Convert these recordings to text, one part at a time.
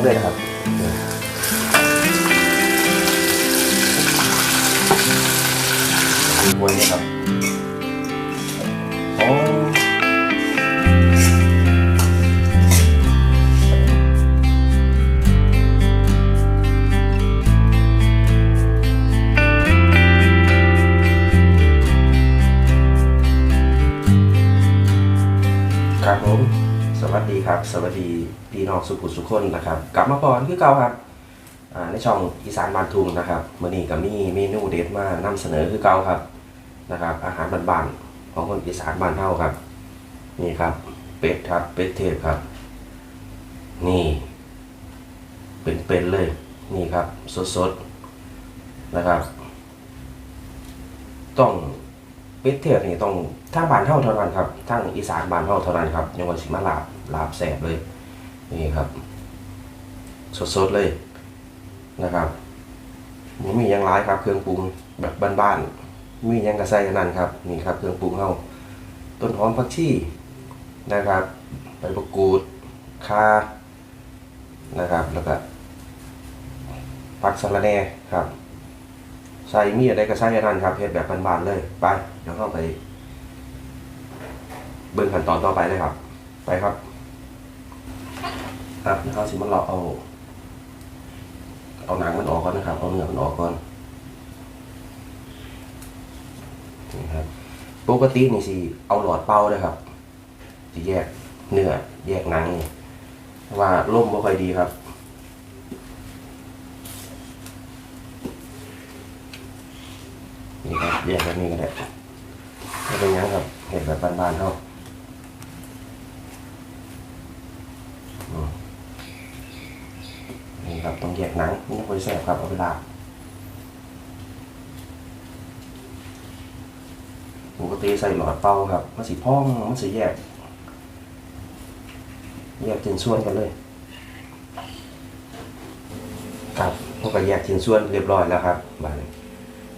งเลยนะครับบ ครับ สวัสดีพี่น้องสุขุสุขคนนะครับ กลับมาก่อนคือเก่าครับในช่องอีสานบานทุงนะครับมื่อนี้ก็มีเมนูเด็ดมานำเสนอคือเก่าครับนะครับ อาหารบ้านๆของคนอีสานบ้านเฮาครับ นี่ครับ เป็ดครับเป็ดเทศครับ นี่ เป็นๆเลย นี่ครับสดๆนะครับ ต้อง เป็ดเทศนี่ต้องทางบ้านเฮาเท่านั้นครับทางอีสานบ้านเฮาเท่านั้นครับยังวันสิมาลาบลาบแสบเลย นี่ครับ สดๆเลยนะครับมูมียังร้ายครับ เครื่องปรุงแบบบ้านๆมียังกระใส่อันนั่นครับ นี่ครับ เครื่องปรุงเฮาต้นหอมผักชีนะครับใบมะกรูดข่านะครับ แล้วก็ผักสะระแหน่ครับ ใส่มีอะไรก็ใส่อันนั้นครับเฮ็ดแบบบ้านๆเลยไปเดี๋ยวเข้าไป เบิ่งขั้นตอนต่อไปเลยครับ ไปครับครับเดี๋ยวเขาสิมันเลาเอา เอาหนังมันออกก่อนนะครับ เอาเนื้อมันออกก่อนนี่ครับปกตินี่สิเอาหลอดเป่าเลยครับสิแยกเนื้อแยกหนังว่าล่มไม่ค่อยดีครับ นี่ครับแยกแบบนี้ก็ได้ไม่เป็นยังครับเห็ดแบบบ้านๆเขาอืมนี่ครับต้องแยกหนังนี่ค่อยแสบครับเอาไปลาบปกติใส่หลอดเป่าครับมันสีพ่องมันสีแยก แยกชิ้นส่วนกันเลยครับพวกก็แยกชิ้นส่วนเรียบร้อยแล้วครับบาดนี้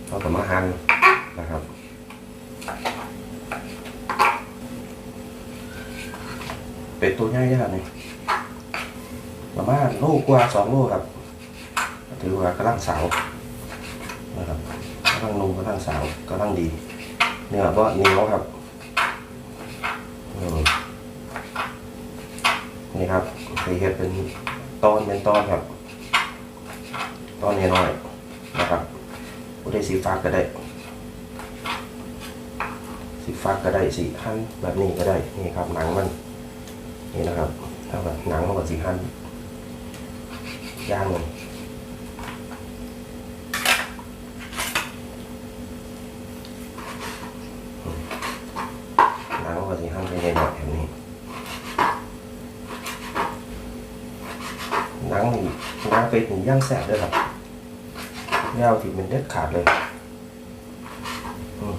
เราก็มาหั่น นะครับ เป็ดตัวใหญ่ครับนี่ประมาณโลกว่าสองโลครับ ถือว่ากำลังสาวนะครับกำลังนุ่มกำลังสาวกำลังดี เนื้อก็เหนียวครับนี่ครับเคยเห็ดเป็นตอนเป็นตอนครับ ตอนน้อยๆนะครับผู้ได้สีฟ้าก็ได้ ฟ้าก็ได้สีหั่นแบบนี้ก็ได้นี่ครับหนังมันนี่นะครับเท่ากับหนังมันกับสีหั่นย่างเลยหนังมันกับสีหั่นไปใหญ่ๆแบบนี้หนังนี่หนังเป็ดนี่ย่างแสบด้วยครับยาวที่มันเด็ดขาดเลยอืม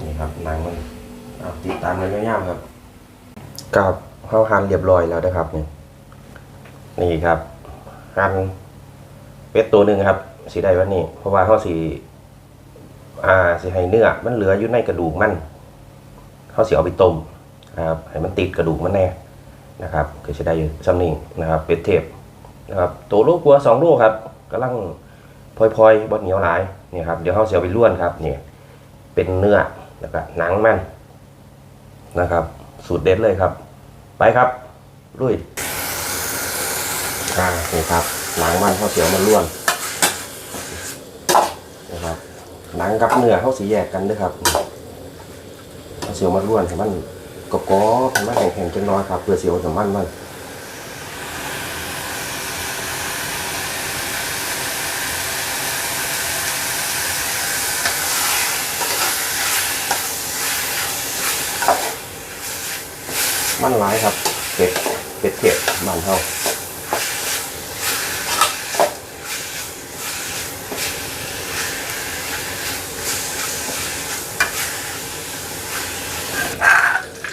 นี่ครับหนังมันามกันยาวๆครับกับเขาหั่นเรียบร้อยแล้วนะครับนี่นี่ครับหั่นเป็ดตัวหนึ่งครับสีได้วันนี้ เพราะว่าเขาสีอ่าสีให้เนื้อมันเหลืออยู่ในกระดูกมันเขาสีเอาไปต้มนะครับให้มันติดกระดูกมันแน่นะครับก็จะได้อยู่ซ้ำนี้นะครับเป็ดเทปนะครับตัวลูกกัวสองลูกครับกำลังพลอยๆบดเหนียวหลายนี่ครับเดี๋ยวเขาเสียไปล้วนครับนี่เป็นเนื้อแล้วก็หนังมัน นะครับ สูตรเด็ดเลยครับ ไปครับลุยอ่านี่ครับหนังมันข้าเสียวมันล้วนนะครับหนังกับเนื้อเขาสีแยกกันด้วยครับข้าเสียวมันล้วนให้มันกรอบๆให้มันแข็งๆจังน้อยครับเพื่อเสียวสมันมัน มันหลายครับเป็ดเป็ดเผ็ดบ้านเฮา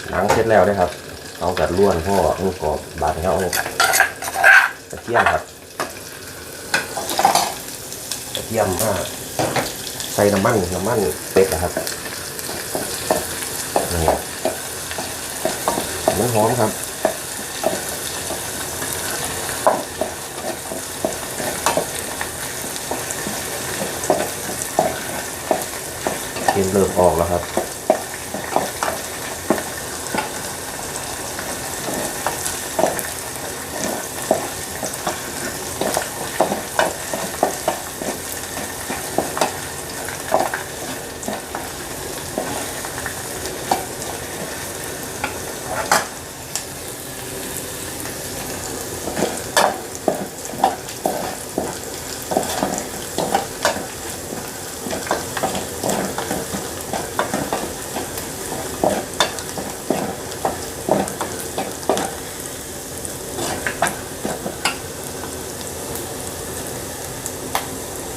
หนังเสร็จแล้วนะครับ เอากัดล้วนพ่อมือกรอบบาดเขากระเทียมครับกระเทียมอ่าใส่น้ำมันน้ำมันเป็ดนะครับ มันหอมครับกินเริ่มออกแล้วครับ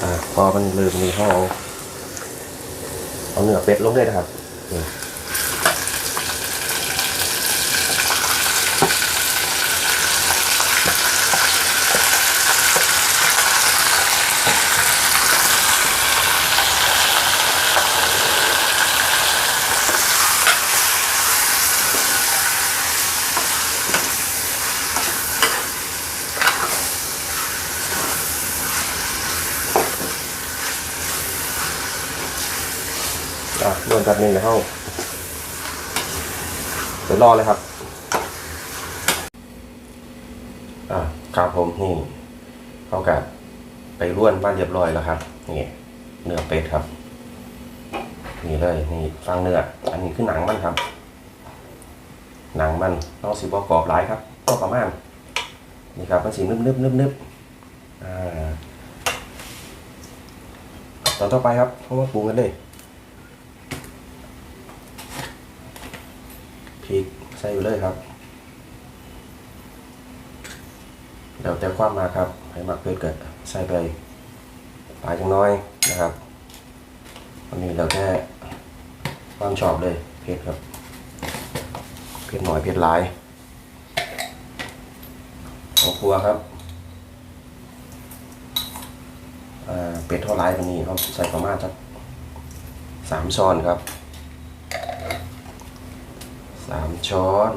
อ่าพอ มันลืมมีห้องเอาเนื้อเป็ดลงเลยนะครับ นี่อะรวมกันหนึ่งในห้อเดี๋ยวรอเลยครับ อะครับผมนี่เข้ากับไปร่วนบ้านเรียบร้อยแล้วครับนี่เนื้อเป็ดครับ นี่เลยนี่ฟังเนื้อ อันนี้คือหนังมันครับ หนังมันต้องสิบอกรอบหลายครับก็ประมาณนี่ครับมันสีนึบนึบนึบนึบอ่าตอนต่อไปครับเพราะว่าปรุงกันเลย พริกใส่อยู่เลยครับเดี๋ยวแต่ความมาครับ ให้มักเผ็ดเกิดใส่ไปปลายจังน้อยนะครับวันนี้เราแค่ความชอบเลยเผ็ดครับเผ็ดหน่อยเผ็ดหลายของครัวครับอ่าเป็ดเท่าไรวันนี้เขาใส่ประมาณสักสามช้อนครับ สามช้อน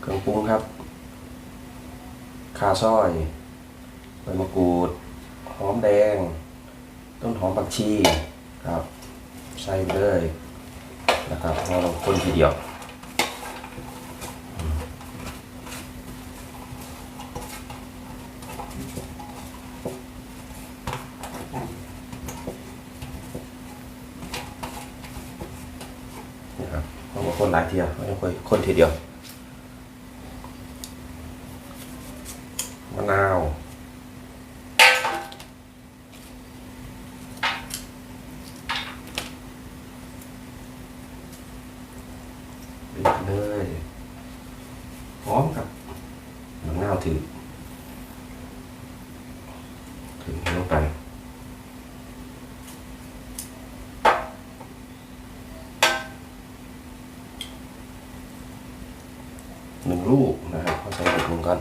เครื่องปรุงครับข่าซอยใบมะกรูด หอมแดง ต้นหอมผักชีครับ ใส่เลยนะครับพอเราคนทีเดียว นะครับเพราะว่า คนหลายเทียไม่ต้องคนคนทีเดียว มะนาวบีบเลย พร้อมกับมะนาวถือถึงลงไป หนึ่งลูกนะครับเข้าใส่ถุงกัน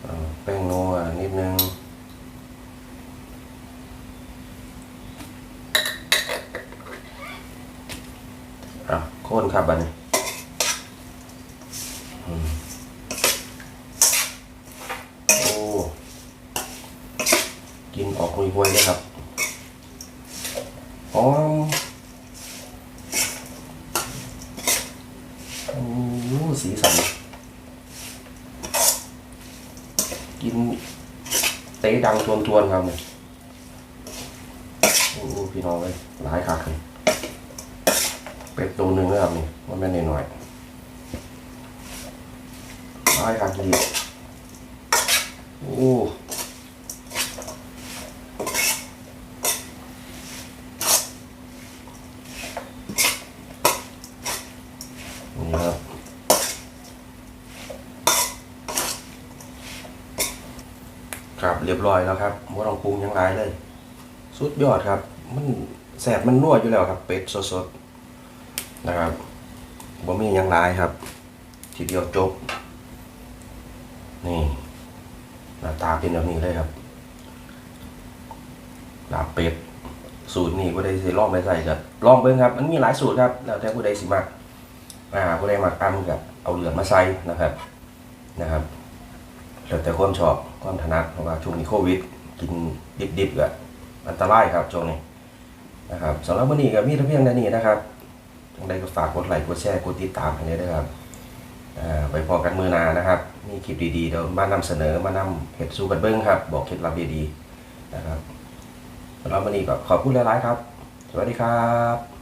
เอาแป้งนัวนิดนึง อะโค่นครับอันนี้โอ้กินออกห่วยๆเลยครับหอมโอ้สีสัน กินเตะดังทวนๆครับเนี่ยโอ้โหพี่น้องเลยหลายคักเลย ตัวหนึ่งนะครับนี่มันไม่นหน่อยๆหลายคักดีโอ้นี่ครับครับเรียบร้อยแล้วครับไม่ต้องปรุงยังไรเลย สุดยอดครับ มันแสบมันนวดอยู่แล้วครับ เป็ดสดๆ นะครับบ่มียังไรครับ ทีเดียวจบ นี่ หน้าตาเป็นแบบนี้เลยครับลาบเป็ดสูตรนี้ผู้ใดสิลองไปใส่ก็ลองเบิ่งครับ มันมีหลายสูตรครับ แล้วแต่ผู้ใดสิมักอ่าผู้ใดมักตำก็เอาเหลือมาใส่นะครับนะครับแล้วแต่ความชอบความถนัดเพราะว่าช่วงนี้โควิด กินดิบๆก็อันตรายครับช่วงนี้นะครับสำหรับวันนี้ก็มีต่เพียงเท่านี้นะครับ จังใดก็ฝากกดไลค์กดแชร์กดติดตามให้ด้วยนะครับไปพอกันมือนานะครับมีคลิปดีๆเดี๋ยวมานำเสนอมานำเห็ดสู้กันเบิ้งครับ บอกเคล็ดลับดีๆนะครับสำหรับวันนี้ก็ขอบคุณหลายๆครับ สวัสดีครับ